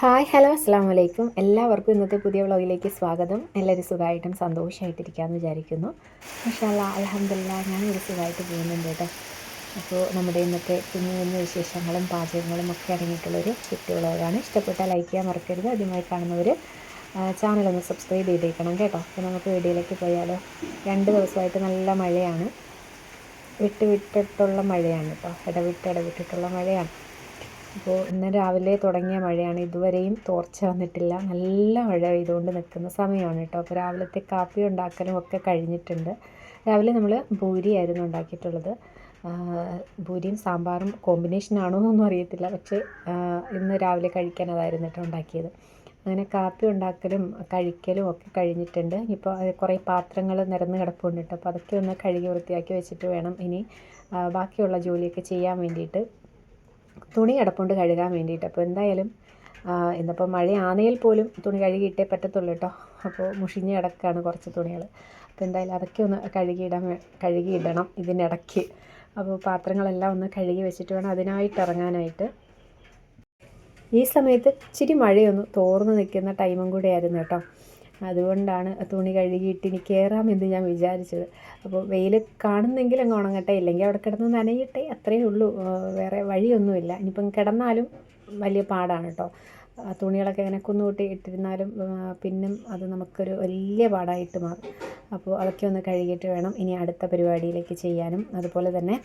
Hi hello അസ്സാം വലൈക്കും എല്ലാവർക്കും ഇന്നത്തെ പുതിയ വ്ളോഗിലേക്ക് സ്വാഗതം. എല്ലാവരും സുഖമായിട്ടും സന്തോഷമായിട്ടിരിക്കാമെന്ന് വിചാരിക്കുന്നു. മഷാല്ല അലഹമില്ല ഞാനൊരു സുഖമായിട്ട് പോകുന്നുണ്ട് കേട്ടോ. അപ്പോൾ നമ്മുടെ ഇന്നത്തെ കുഞ്ഞു കുഞ്ഞു വിശേഷങ്ങളും പാചകങ്ങളും ഒക്കെ അടങ്ങിയിട്ടുള്ളൊരു കുട്ടി വ്ളോഗാണ്. ഇഷ്ടപ്പെട്ടാൽ ലൈക്ക് ചെയ്യാൻ മറക്കരുത്. ആദ്യമായി കാണുന്നവർ ചാനലൊന്ന് സബ്സ്ക്രൈബ് ചെയ്തേക്കണം കേട്ടോ. അപ്പോൾ നമുക്ക് വീഡിയോയിലേക്ക് പോയാലോ. രണ്ട് ദിവസമായിട്ട് നല്ല മഴയാണ്. വിട്ട് വിട്ടിട്ടുള്ള മഴയാണ് കേട്ടോ. ഇടവിട്ട് ഇടവിട്ടിട്ടുള്ള മഴയാണ്. അപ്പോൾ ഇന്ന് രാവിലെ തുടങ്ങിയ മഴയാണ്. ഇതുവരെയും തോർച്ച വന്നിട്ടില്ല. നല്ല മഴ പെയ്തുകൊണ്ട് നിൽക്കുന്ന സമയമാണ് കേട്ടോ. അപ്പോൾ രാവിലത്തെ കാപ്പി ഉണ്ടാക്കലും ഒക്കെ കഴിഞ്ഞിട്ടുണ്ട്. രാവിലെ നമ്മൾ ഭൂരിയായിരുന്നു ഉണ്ടാക്കിയിട്ടുള്ളത്. ഭൂരിയും സാമ്പാറും കോമ്പിനേഷൻ ആണോ എന്നൊന്നും അറിയത്തില്ല. പക്ഷേ ഇന്ന് രാവിലെ കഴിക്കാൻ അതായിരുന്നു കേട്ടോ ഉണ്ടാക്കിയത്. അങ്ങനെ കാപ്പി ഉണ്ടാക്കലും കഴിക്കലും ഒക്കെ കഴിഞ്ഞിട്ടുണ്ട്. ഇപ്പോൾ കുറേ പാത്രങ്ങൾ നിരന്ന് കിടപ്പുണ്ട് കേട്ടോ. അപ്പോൾ അതൊക്കെ ഒന്ന് കഴുകി വൃത്തിയാക്കി വെച്ചിട്ട് വേണം ഇനി ബാക്കിയുള്ള ജോലിയൊക്കെ ചെയ്യാൻ വേണ്ടിയിട്ട്. തുണി കിടപ്പുണ്ട് കഴുകാൻ വേണ്ടിയിട്ട്. അപ്പോൾ എന്തായാലും ഇന്നിപ്പോൾ മഴയാണെങ്കിൽ പോലും തുണി കഴുകിയിട്ടേ പറ്റത്തുള്ളൂ കേട്ടോ അപ്പോൾ മുഷിഞ്ഞ് കിടക്കുകയാണ് കുറച്ച് തുണികൾ അപ്പോൾ എന്തായാലും അതൊക്കെ ഒന്ന് കഴുകിയിടാൻ കഴുകിയിടണം ഇതിനിടയ്ക്ക്. അപ്പോൾ പാത്രങ്ങളെല്ലാം ഒന്ന് കഴുകി വെച്ചിട്ട് വേണം അതിനായിട്ട് ഇറങ്ങാനായിട്ട്. ഈ സമയത്ത് ഇച്ചിരി മഴയൊന്ന് തോർന്ന് നിൽക്കുന്ന ടൈമും കൂടെയായിരുന്നു കേട്ടോ അതുകൊണ്ടാണ് തുണി കഴുകിയിട്ട് ഇനി കയറാമെന്ന് ഞാൻ വിചാരിച്ചത്. അപ്പോൾ വെയിൽ കാണുന്നെങ്കിൽ അങ്ങ് ഉണങ്ങട്ടെ ഇല്ലെങ്കിൽ അവിടെ കിടന്ന് നനയിട്ടെ അത്രയേ ഉള്ളൂ. വേറെ വഴിയൊന്നുമില്ല. ഇനിയിപ്പം കിടന്നാലും വലിയ പാടാണ് കേട്ടോ. തുണികളൊക്കെ ഇങ്ങനെ കുന്നുകൂട്ടി ഇട്ടിരുന്നാലും പിന്നും അത് നമുക്കൊരു വലിയ പാടായിട്ട് മാറും. അപ്പോൾ അതൊക്കെ ഒന്ന് കഴുകിയിട്ട് വേണം ഇനി അടുത്ത പരിപാടിയിലേക്ക് ചെയ്യാനും. അതുപോലെ തന്നെ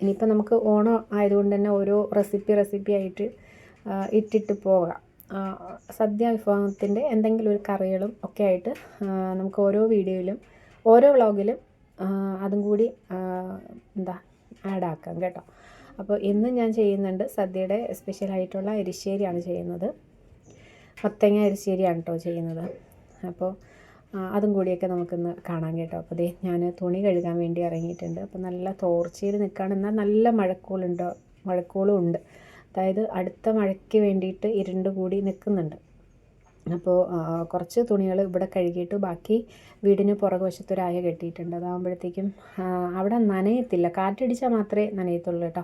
ഇനിയിപ്പോൾ നമുക്ക് ഓണം ആയതുകൊണ്ട് തന്നെ ഓരോ റെസിപ്പി റെസിപ്പി ആയിട്ട് ഇട്ടിട്ട് പോകാം. സദ്യ വിഭവത്തിന്റെ എന്തെങ്കിലും ഒരു കറികളും ഒക്കെ ആയിട്ട് നമുക്ക് ഓരോ വീഡിയോയിലും ഓരോ വ്ളോഗിലും അതും കൂടി എന്താ ആഡ് ആക്കാം കേട്ടോ. അപ്പോൾ ഇന്ന് ഞാൻ ചെയ്യുന്നുണ്ട് സദ്യയുടെ സ്പെഷ്യലായിട്ടുള്ള എരിശ്ശേരിയാണ് ചെയ്യുന്നത്. മത്തങ്ങ എരിശ്ശേരിയാണ് കേട്ടോ ചെയ്യുന്നത്. അപ്പോൾ അതും കൂടിയൊക്കെ നമുക്കിന്ന് കാണാൻ കേട്ടോ. അപ്പോൾ ദേ ഞാൻ തുണി കഴുകാൻ വേണ്ടി ഇറങ്ങിയിട്ടുണ്ട്. അപ്പോൾ നല്ല തോർച്ചയിൽ നിൽക്കുകയാണ്. എന്നാൽ നല്ല മഴക്കോളുണ്ടോ മഴക്കോളും ഉണ്ട്. അതായത് അടുത്ത മഴയ്ക്ക് വേണ്ടിയിട്ട് ഇരുണ്ട് കൂടി നിൽക്കുന്നുണ്ട്. അപ്പോൾ കുറച്ച് തുണികൾ ഇവിടെ കഴുകിയിട്ട് ബാക്കി വീടിന് പുറകുവശത്തൊരായ കെട്ടിയിട്ടുണ്ട്. അതാകുമ്പോഴത്തേക്കും അവിടെ നനയത്തില്ല. കാറ്റടിച്ചാൽ മാത്രമേ നനയത്തുള്ളൂ കേട്ടോ.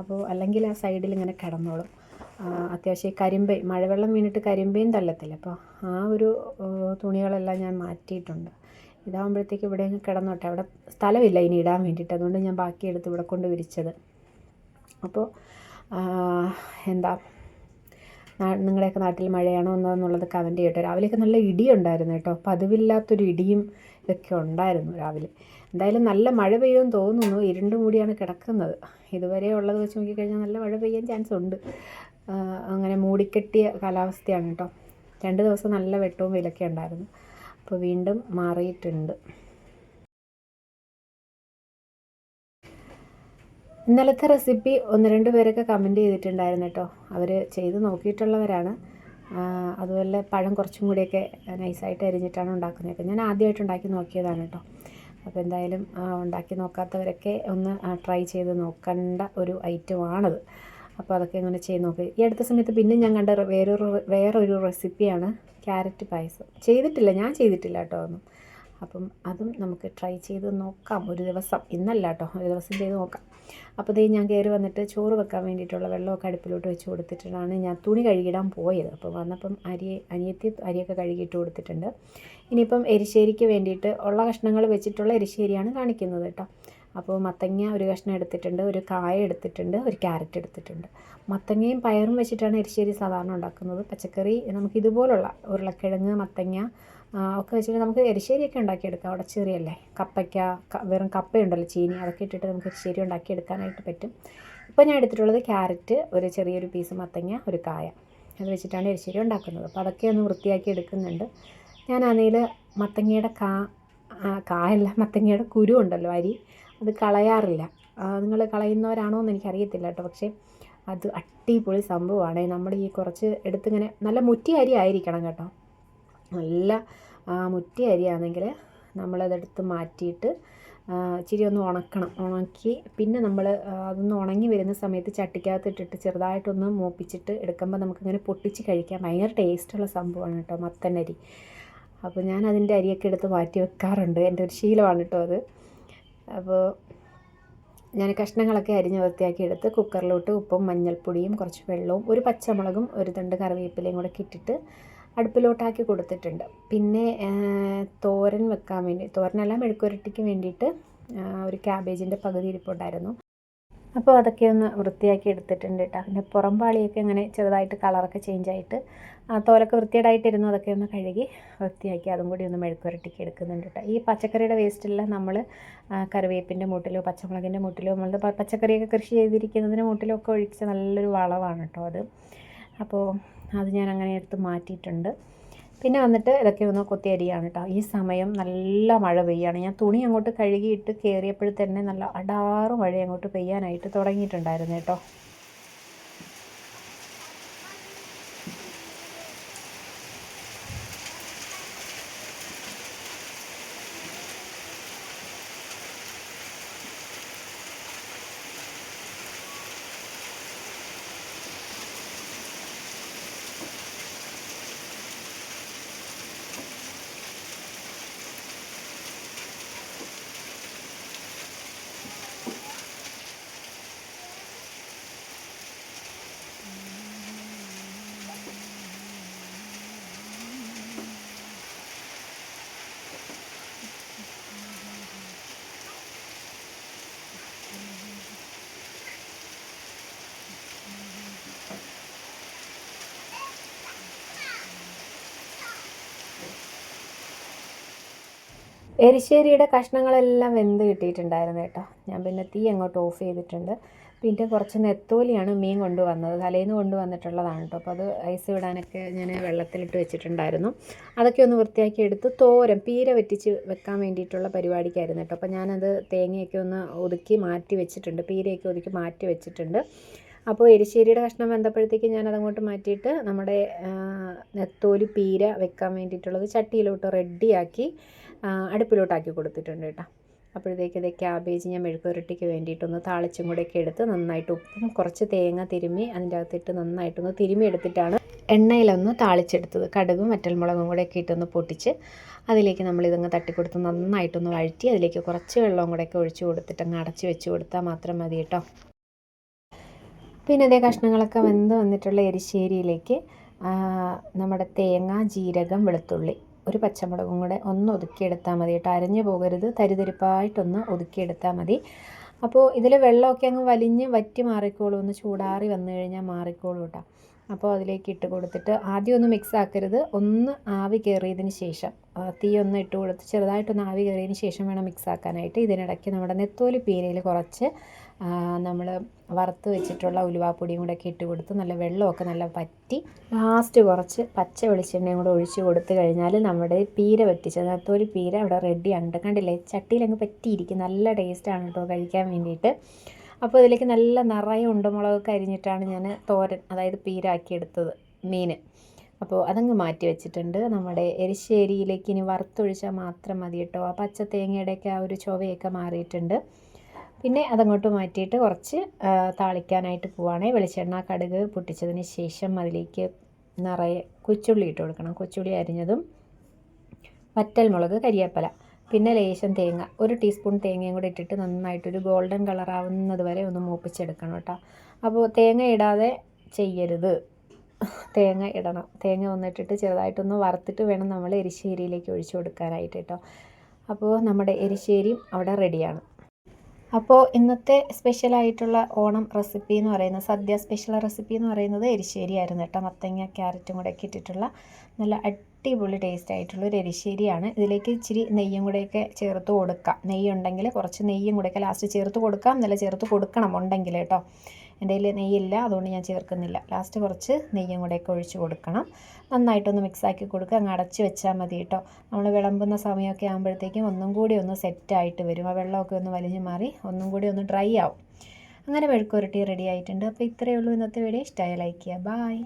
അപ്പോൾ അല്ലെങ്കിൽ ആ സൈഡിൽ ഇങ്ങനെ കിടന്നോളും. അത്യാവശ്യം കരിമ്പേ മഴവെള്ളം വീണിട്ട് കരിമ്പയും തള്ളത്തില്ല. അപ്പോൾ ആ ഒരു തുണികളെല്ലാം ഞാൻ മാറ്റിയിട്ടുണ്ട്. ഇതാകുമ്പോഴത്തേക്ക് ഇവിടെ കിടന്നോട്ടെ. അവിടെ സ്ഥലമില്ല ഇനി ഇടാൻ വേണ്ടിയിട്ട്. അതുകൊണ്ട് ഞാൻ ബാക്കി എടുത്ത് ഇവിടെ കൊണ്ട് വിരിച്ചത്. അപ്പോൾ എന്താ? നിങ്ങളുടെയൊക്കെ നാട്ടിൽ മഴയാണോ എന്നോ എന്നുള്ളത് കമന്റ് ചെയ്യട്ടെ. രാവിലെയൊക്കെ നല്ല ഇടിയുണ്ടായിരുന്നു കേട്ടോ. പതിവില്ലാത്തൊരു ഇടിയും ഇതൊക്കെ ഉണ്ടായിരുന്നു രാവിലെ. എന്തായാലും നല്ല മഴ പെയ്യുമെന്ന് തോന്നുന്നു. ഇരുണ്ട് മൂടിയാണ് കിടക്കുന്നത്. ഇതുവരെ ഉള്ളത് വെച്ച് നോക്കിക്കഴിഞ്ഞാൽ നല്ല മഴ പെയ്യാൻ ചാൻസ് ഉണ്ട്. അങ്ങനെ മൂടിക്കെട്ടിയ കാലാവസ്ഥയാണ് കേട്ടോ. രണ്ട് ദിവസം നല്ല വെട്ടവും വിലക്കെ ഉണ്ടായിരുന്നു. അപ്പോൾ വീണ്ടും മാറിയിട്ടുണ്ട്. ഇന്നലത്തെ റെസിപ്പി ഒന്ന് രണ്ട് പേരൊക്കെ കമന്റ് ചെയ്തിട്ടുണ്ടായിരുന്നു കേട്ടോ. അവർ ചെയ്ത് നോക്കിയിട്ടുള്ളവരാണ്. അതുപോലെ പഴം കുറച്ചും കൂടിയൊക്കെ നൈസായിട്ട് അരിഞ്ഞിട്ടാണ് ഉണ്ടാക്കുന്നത്. ഞാൻ ആദ്യമായിട്ട് ഉണ്ടാക്കി നോക്കിയതാണ് കേട്ടോ. അപ്പോൾ എന്തായാലും ഉണ്ടാക്കി നോക്കാത്തവരൊക്കെ ഒന്ന് ട്രൈ ചെയ്ത് നോക്കേണ്ട ഒരു ഐറ്റമാണത് അപ്പോൾ അതൊക്കെ ഇങ്ങനെ ചെയ്ത് നോക്കി. ഈ അടുത്ത സമയത്ത് പിന്നെ ഞാൻ കണ്ട വേറൊരു വേറൊരു റെസിപ്പിയാണ് ക്യാരറ്റ് പായസം. ചെയ്തിട്ടില്ല ഞാൻ ചെയ്തിട്ടില്ല കേട്ടോ ഒന്നും അപ്പം അതും നമുക്ക് ട്രൈ ചെയ്ത് നോക്കാം. ഒരു ദിവസം ഇന്നല്ല കേട്ടോ ഒരു ദിവസം ചെയ്ത് നോക്കാം. അപ്പോൾ ഇതേ ഞാൻ കയറി വന്നിട്ട് ചോറ് വെക്കാൻ വേണ്ടിയിട്ടുള്ള വെള്ളമൊക്കെ അടുപ്പിലോട്ട് വെച്ച് കൊടുത്തിട്ടാണ് ഞാൻ തുണി കഴുകിടാൻ പോയത്. അപ്പോൾ വന്നപ്പം അരി അനിയത്തി അരിയൊക്കെ കഴുകിയിട്ട് കൊടുത്തിട്ടുണ്ട്. ഇനിയിപ്പം എരിശ്ശേരിക്ക് വേണ്ടിയിട്ട് ഉള്ള കഷ്ണങ്ങൾ വെച്ചിട്ടുള്ള എരിശ്ശേരിയാണ് കാണിക്കുന്നത് കേട്ടോ അപ്പോൾ മത്തങ്ങ ഒരു കഷ്ണം എടുത്തിട്ടുണ്ട് ഒരു കായ എടുത്തിട്ടുണ്ട് ഒരു ക്യാരറ്റ് എടുത്തിട്ടുണ്ട്. മത്തങ്ങയും പയറും വെച്ചിട്ടാണ് എരിശ്ശേരി സാധാരണ ഉണ്ടാക്കുന്നത്. പച്ചക്കറി നമുക്ക് ഇതുപോലുള്ള ഉരുളക്കിഴങ്ങ് മത്തങ്ങ ഒക്കെ വെച്ചിട്ട് നമുക്ക് എരിശ്ശേരിയൊക്കെ ഉണ്ടാക്കിയെടുക്കാം. ഉടച്ചേറിയല്ലേ കപ്പയ്ക്ക വെറും കപ്പയുണ്ടല്ലോ ചീനി. അതൊക്കെ ഇട്ടിട്ട് നമുക്ക് എരിശ്ശേരി ഉണ്ടാക്കിയെടുക്കാനായിട്ട് പറ്റും. ഇപ്പോൾ ഞാൻ എടുത്തിട്ടുള്ളത് ക്യാരറ്റ് ഒരു ചെറിയൊരു പീസ് മത്തങ്ങ ഒരു കായ. അത് വെച്ചിട്ടാണ് എരിശ്ശേരി ഉണ്ടാക്കുന്നത്. അപ്പോൾ അതൊക്കെ ഒന്ന് വൃത്തിയാക്കി എടുക്കുന്നുണ്ട്. ഞാൻ അതിൽ മത്തങ്ങയുടെ കാ കായല്ല മത്തങ്ങയുടെ കുരു ഉണ്ടല്ലോ അരി. അത് കളയാറില്ല. നിങ്ങൾ കളയുന്നവരാണോ എന്ന് എനിക്കറിയത്തില്ല കേട്ടോ. പക്ഷേ അത് അടിപൊളി സംഭവമാണ്. നമ്മൾ ഈ കുറച്ച് എടുത്തിങ്ങനെ നല്ല മുറ്റി അരി ആയിരിക്കണം കേട്ടോ. നല്ല മുറ്റി അരിയാണെങ്കിൽ നമ്മളതെടുത്ത് മാറ്റിയിട്ട് ഇച്ചിരി ഒന്ന് ഉണക്കണം. ഉണക്കി പിന്നെ നമ്മൾ അതൊന്ന് ഉണങ്ങി വരുന്ന സമയത്ത് ചട്ടിക്കകത്ത് ഇട്ടിട്ട് ചെറുതായിട്ടൊന്ന് മൂപ്പിച്ചിട്ട് എടുക്കുമ്പോൾ നമുക്കിങ്ങനെ പൊട്ടിച്ച് കഴിക്കാം ഭയങ്കര ടേസ്റ്റുള്ള സംഭവമാണ് കേട്ടോ മത്തനരി. അപ്പോൾ ഞാൻ അതിന്റെ അരിയൊക്കെ എടുത്ത് മാറ്റി വെക്കാറുണ്ട്. എന്റെ ഒരു ശീലമാണ് കേട്ടോ അത്. അപ്പോൾ ഞാൻ കഷ്ണങ്ങളൊക്കെ അരിഞ്ഞ് വൃത്തിയാക്കി എടുത്ത് കുക്കറിലോട്ട് ഉപ്പും മഞ്ഞൾപ്പൊടിയും കുറച്ച് വെള്ളവും ഒരു പച്ചമുളകും ഒരു തണ്ട് കറിവേപ്പിലയും കൂടെ ഇട്ടിട്ട് അടുപ്പിലോട്ടാക്കി കൊടുത്തിട്ടുണ്ട്. പിന്നെ തോരൻ വെക്കാൻ വേണ്ടി തോരനല്ല മെഴുക്കുരട്ടിക്ക് വേണ്ടിയിട്ട് ഒരു ക്യാബേജിന്റെ പകുതി ഇരിപ്പുണ്ടായിരുന്നു. അപ്പോൾ അതൊക്കെ ഒന്ന് വൃത്തിയാക്കി എടുത്തിട്ടുണ്ട് കേട്ടോ പിന്നെ പുറം പാളിയൊക്കെ ഇങ്ങനെ ചെറുതായിട്ട് കളറൊക്കെ ചേഞ്ച് ആയിട്ട് ആ തോലൊക്കെ വൃത്തിയേടായിട്ടിരുന്നു അതൊക്കെ ഒന്ന് കഴുകി വൃത്തിയാക്കി അതും കൂടി ഒന്ന് മെഴുക്കുരട്ടിക്ക് എടുക്കുന്നുണ്ട് കേട്ടോ ഈ പച്ചക്കറിയുടെ വേസ്റ്റെല്ലാം നമ്മൾ കറിവേപ്പിന്റെ മൂട്ടിലോ പച്ചമുളകിന്റെ മൂട്ടിലോ നമ്മൾ പച്ചക്കറിയൊക്കെ കൃഷി ചെയ്തിരിക്കുന്നതിന് മൂട്ടിലോ ഒക്കെ ഒഴിച്ച് നല്ലൊരു വളമാണ് കേട്ടോ അത്. അപ്പോൾ അത് ഞാൻ അങ്ങനെ എടുത്ത് മാറ്റിയിട്ടുണ്ട്. പിന്നെ വന്നിട്ട് ഇതൊക്കെ ഒന്ന് കൊത്തിയരിയാണ് കേട്ടോ. ഈ സമയം നല്ല മഴ പെയ്യാണ്. ഞാൻ തുണി അങ്ങോട്ട് കഴുകിയിട്ട് കയറിയപ്പോഴത്തന്നെ നല്ല അടാറ് മഴ അങ്ങോട്ട് പെയ്യാനായിട്ട് തുടങ്ങിയിട്ടുണ്ടായിരുന്നു കേട്ടോ. എരിശ്ശേരിയുടെ കഷ്ണങ്ങളെല്ലാം വെന്ത് കിട്ടിയിട്ടുണ്ടായിരുന്നു കേട്ടോ. ഞാൻ പിന്നെ തീ അങ്ങോട്ട് ഓഫ് ചെയ്തിട്ടുണ്ട്. പിന്നെ കുറച്ച് നെത്തോലിയാണ് മീൻ കൊണ്ടുവന്നത്. തലേന്ന് കൊണ്ടുവന്നിട്ടുള്ളതാണ് കേട്ടോ. അപ്പോൾ അത് ഐസ് വിടാനൊക്കെ ഞാൻ വെള്ളത്തിലിട്ട് വെച്ചിട്ടുണ്ടായിരുന്നു. അതൊക്കെ ഒന്ന് വൃത്തിയാക്കി എടുത്ത് തോരൻ പീര വെറ്റിച്ച് വെക്കാൻ വേണ്ടിയിട്ടുള്ള പരിപാടിക്കായിരുന്നു കേട്ടോ. അപ്പോൾ ഞാനത് തേങ്ങയൊക്കെ ഒന്ന് ഒതുക്കി മാറ്റി വെച്ചിട്ടുണ്ട്. പീരയൊക്കെ ഒതുക്കി മാറ്റി വെച്ചിട്ടുണ്ട്. അപ്പോൾ എരിശ്ശേരിയുടെ കഷ്ണം വെന്തപ്പോഴത്തേക്ക് ഞാൻ അതങ്ങോട്ട് മാറ്റിയിട്ട് നമ്മുടെ നെത്തോലി പീര വെക്കാൻ വേണ്ടിയിട്ടുള്ളത് ചട്ടിയിലോട്ട് റെഡിയാക്കി അടുപ്പിലോട്ടാക്കി കൊടുത്തിട്ടുണ്ട് കേട്ടോ. അപ്പോഴത്തേക്ക് ഇത് ക്യാബേജ് ഞാൻ മെഴുക്കുരട്ടിക്ക് വേണ്ടിയിട്ടൊന്ന് താളിച്ചും കൂടെയൊക്കെ എടുത്ത് നന്നായിട്ട് ഉപ്പും കുറച്ച് തേങ്ങ തിരുമ്മി അതിന്റെ അകത്തിട്ട് നന്നായിട്ടൊന്ന് തിരുമ്മി എടുത്തിട്ടാണ് എണ്ണയിലൊന്ന് താളിച്ചെടുത്തത്. കടുകും വറ്റൽമുളകും ഒക്കെ ഇട്ടൊന്ന് പൊട്ടിച്ച് അതിലേക്ക് നമ്മൾ ഇതങ്ങ് തട്ടിക്കൊടുത്ത് നന്നായിട്ടൊന്ന് വഴറ്റി അതിലേക്ക് കുറച്ച് വെള്ളവും കൂടെയൊക്കെ ഒഴിച്ചു കൊടുത്തിട്ട് അങ്ങ് അടച്ച് വെച്ച് കൊടുത്താൽ മാത്രം മതി കേട്ടോ. പിന്നെ അതേ കഷ്ണങ്ങളൊക്കെ വെന്ത് വന്നിട്ടുള്ള എരിശ്ശേരിയിലേക്ക് നമ്മുടെ തേങ്ങ ജീരകം വെളുത്തുള്ളി ഒരു പച്ചമുളകും കൂടെ ഒന്ന് ഒതുക്കിയെടുത്താൽ മതി കേട്ടോ. അരഞ്ഞു പോകരുത് തരിതരിപ്പായിട്ടൊന്ന് ഒതുക്കിയെടുത്താൽ മതി. അപ്പോൾ ഇതിൽ വെള്ളമൊക്കെ അങ്ങ് വലിഞ്ഞ് വറ്റി മാറിക്കോളൂ ഒന്ന് ചൂടാറി വന്നു കഴിഞ്ഞാൽ മാറിക്കോളൂ കേട്ടോ. അപ്പോൾ അതിലേക്ക് ഇട്ട് കൊടുത്തിട്ട് ആദ്യം ഒന്ന് മിക്സ് ആക്കരുത് ഒന്ന് ആവി കയറിയതിന് ശേഷം തീ ഒന്ന് ഇട്ട് കൊടുത്ത് ചെറുതായിട്ടൊന്ന് ആവി കയറിയതിന് ശേഷം വേണം മിക്സ് ആക്കാനായിട്ട്. ഇതിനിടയ്ക്ക് നമ്മുടെ നെത്തോലി പീരയിൽ കുറച്ച് നമ്മൾ വറുത്ത് വെച്ചിട്ടുള്ള ഉലുവാപ്പൊടിയും കൂടെ ഒക്കെ ഇട്ട് കൊടുത്ത് നല്ല വെള്ളമൊക്കെ നല്ല പറ്റി ലാസ്റ്റ് കുറച്ച് പച്ച വെളിച്ചെണ്ണയും കൂടെ ഒഴിച്ച് കൊടുത്ത് കഴിഞ്ഞാൽ നമ്മുടെ പീര പറ്റിച്ച ഒരു പീര അവിടെ റെഡി റെഡിയാണ് കണ്ടില്ലേ? ചട്ടിയിലങ്ങ് പറ്റിയിരിക്കും. നല്ല ടേസ്റ്റാണ് കേട്ടോ കഴിക്കാൻ വേണ്ടിയിട്ട്. അപ്പോൾ ഇതിലേക്ക് നല്ല നിറയെ ഉണ്ടമുളകൊക്കെ അരിഞ്ഞിട്ടാണ് ഞാൻ തോരൻ അതായത് പീരാക്കിയെടുത്തത് മീൻ അപ്പോൾ അതങ്ങ് മാറ്റി വെച്ചിട്ടുണ്ട്. നമ്മുടെ എരിശ്ശേരിയിലേക്ക് ഇനി വറുത്തൊഴിച്ചാൽ മാത്രം മതി കേട്ടോ. ആ പച്ച തേങ്ങയുടെയൊക്കെ ആ ഒരു ചുവയൊക്കെ മാറിയിട്ടുണ്ട്. പിന്നെ അതങ്ങോട്ട് മാറ്റിയിട്ട് കുറച്ച് താളിക്കാനായിട്ട് പോവുകയാണെങ്കിൽ വെളിച്ചെണ്ണ കടുക് പൊട്ടിച്ചതിന് ശേഷം അതിലേക്ക് നിറയെ കൊച്ചുള്ളി ഇട്ട് കൊടുക്കണം. കൊച്ചുള്ളി അരിഞ്ഞതും വറ്റൽമുളക് കരിയേപ്പല. പിന്നെ ലേശം തേങ്ങ ഒരു ടീസ്പൂൺ തേങ്ങയും കൂടി ഇട്ടിട്ട് നന്നായിട്ടൊരു ഗോൾഡൻ കളറാവുന്നത് വരെ ഒന്ന് മൂപ്പിച്ചെടുക്കണം കേട്ടോ. അപ്പോൾ തേങ്ങ ഇടാതെ ചെയ്യരുത്. തേങ്ങ ഇടണം. തേങ്ങ ഒന്നിട്ടിട്ട് ചെറുതായിട്ടൊന്ന് വറുത്തിട്ട് വേണം നമ്മൾ എരിശ്ശേരിയിലേക്ക് ഒഴിച്ചു കൊടുക്കാനായിട്ട് കേട്ടോ. അപ്പോൾ നമ്മുടെ എരിശ്ശേരിയും അവിടെ റെഡിയാണ് അപ്പോൾ ഇന്നത്തെ സ്പെഷ്യലായിട്ടുള്ള ഓണം റെസിപ്പി എന്ന് പറയുന്നത് സദ്യ സ്പെഷ്യൽ റെസിപ്പി എന്ന് പറയുന്നത് എരിശ്ശേരി ആയിരുന്നു കേട്ടോ. മത്തങ്ങ ക്യാരറ്റും കൂടെ ഒക്കെ ഇട്ടിട്ടുള്ള നല്ല അടിപൊളി ടേസ്റ്റ് ആയിട്ടുള്ള ഒരു എരിശ്ശേരിയാണ്. ഇതിലേക്ക് ഇച്ചിരി നെയ്യും കൂടെയൊക്കെ ചേർത്ത് കൊടുക്കാം. നെയ്യുണ്ടെങ്കിൽ കുറച്ച് നെയ്യും കൂടെയൊക്കെ ലാസ്റ്റ് ചേർത്ത് കൊടുക്കാം. നല്ല ചേർത്ത് കൊടുക്കണം ഉണ്ടെങ്കിൽ കേട്ടോ. എന്റെ കയ്യിൽ നെയ്യില്ല അതുകൊണ്ട് ഞാൻ ചേർക്കുന്നില്ല. ലാസ്റ്റ് കുറച്ച് നെയ്യും കൂടെയൊക്കെ ഒഴിച്ച് കൊടുക്കണം. നന്നായിട്ടൊന്ന് മിക്സാക്കി കൊടുക്കുക. അങ്ങ് അടച്ച് വെച്ചാൽ മതി കേട്ടോ. നമ്മൾ വിളമ്പുന്ന സമയമൊക്കെ ആകുമ്പോഴത്തേക്കും ഒന്നും കൂടി ഒന്ന് സെറ്റായിട്ട് വരും. ആ വെള്ളമൊക്കെ ഒന്ന് വലിഞ്ഞു മാറി ഒന്നും കൂടി ഒന്ന് ഡ്രൈ ആവും. അങ്ങനെ മെഴുക്കുരുട്ടി റെഡി ആയിട്ടുണ്ട്. അപ്പോൾ ഇത്രയേ ഉള്ളൂ ഇന്നത്തെ വീഡിയോ ഇഷ്ടമായി ലൈക്ക് ചെയ്യുക. ബായ്